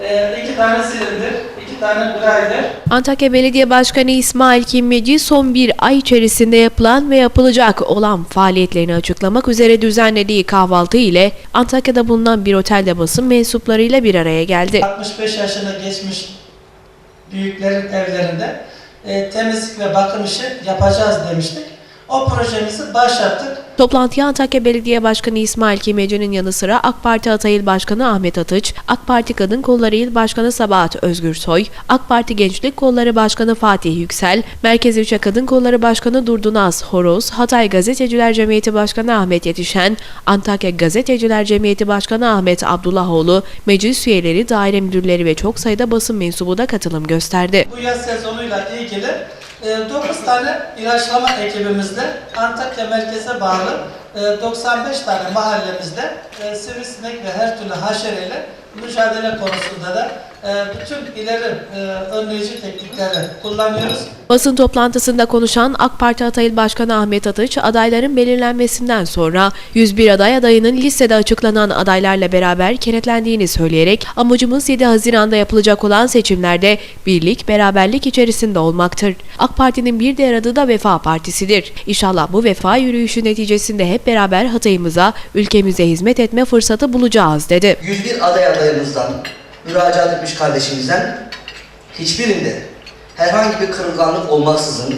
e, iki tane silindir, iki tane grinder, Antakya Belediye Başkanı İsmail Kimmeci son bir ay içerisinde yapılan ve yapılacak olan faaliyetlerini açıklamak üzere düzenlediği kahvaltı ile Antakya'da bulunan bir otelde basın mensuplarıyla bir araya geldi. 65 yaşını geçmiş büyüklerin evlerinde e, temizlik ve bakım işi yapacağız demiştik. O projemizi başlattık. Toplantıya Antakya Belediye Başkanı İsmail Kimeci'nin yanı sıra AK Parti Atay İl Başkanı Ahmet Atıç, AK Parti Kadın Kolları İl Başkanı Sabahat Özgürsoy, AK Parti Gençlik Kolları Başkanı Fatih Yüksel, Merkez İlçe Kadın Kolları Başkanı Durdunaz Horoz, Hatay Gazeteciler Cemiyeti Başkanı Ahmet Yetişen, Antakya Gazeteciler Cemiyeti Başkanı Ahmet Abdullahoğlu, meclis üyeleri, daire müdürleri ve çok sayıda basın mensubu da katılım gösterdi. Bu yaz sezonuyla ilgili 9 tane ilaçlama ekibimizle Antakya merkeze bağlı e, 95 tane mahallemizde e, sivrisinek ve her türlü haşereyle mücadele konusunda da e, bütün ileri e, önleyici teknikleri kullanıyoruz. Basın toplantısında konuşan AK Parti Atay İl Başkanı Ahmet Atıç, adayların belirlenmesinden sonra 101 aday adayının listede açıklanan adaylarla beraber kenetlendiğini söyleyerek amacımız 7 Haziran'da yapılacak olan seçimlerde birlik, beraberlik içerisinde olmaktır. AK Parti'nin bir diğer adı da Vefa Partisi'dir. İnşallah bu vefa yürüyüşü neticesinde hep beraber Hatay'ımıza, ülkemize hizmet etme fırsatı bulacağız dedi. 101 aday adayımızdan, müracaat etmiş kardeşimizden hiçbirinde herhangi bir kırılganlık olmaksızın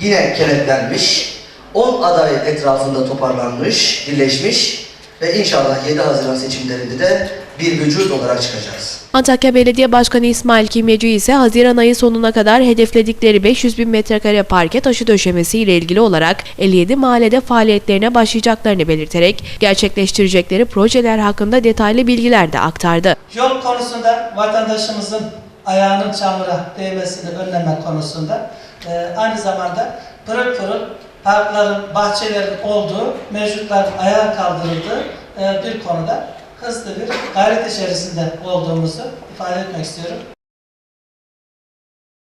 yine kenetlenmiş, 10 aday etrafında toparlanmış, birleşmiş ve inşallah 7 Haziran seçimlerinde de bir vücut olarak çıkacağız. Antakya Belediye Başkanı İsmail Kimyacı ise Haziran ayı sonuna kadar hedefledikleri 500 bin metrekare parke taşı döşemesi ile ilgili olarak 57 mahallede faaliyetlerine başlayacaklarını belirterek gerçekleştirecekleri projeler hakkında detaylı bilgiler de aktardı. Yol konusunda vatandaşımızın ayağının çamura değmesini önleme konusunda e, aynı zamanda pırıl pırıl parkların, bahçelerin olduğu, mevcutların ayağa kaldırıldığı e, bir konuda hızlı bir gayret içerisinde olduğumuzu ifade etmek istiyorum.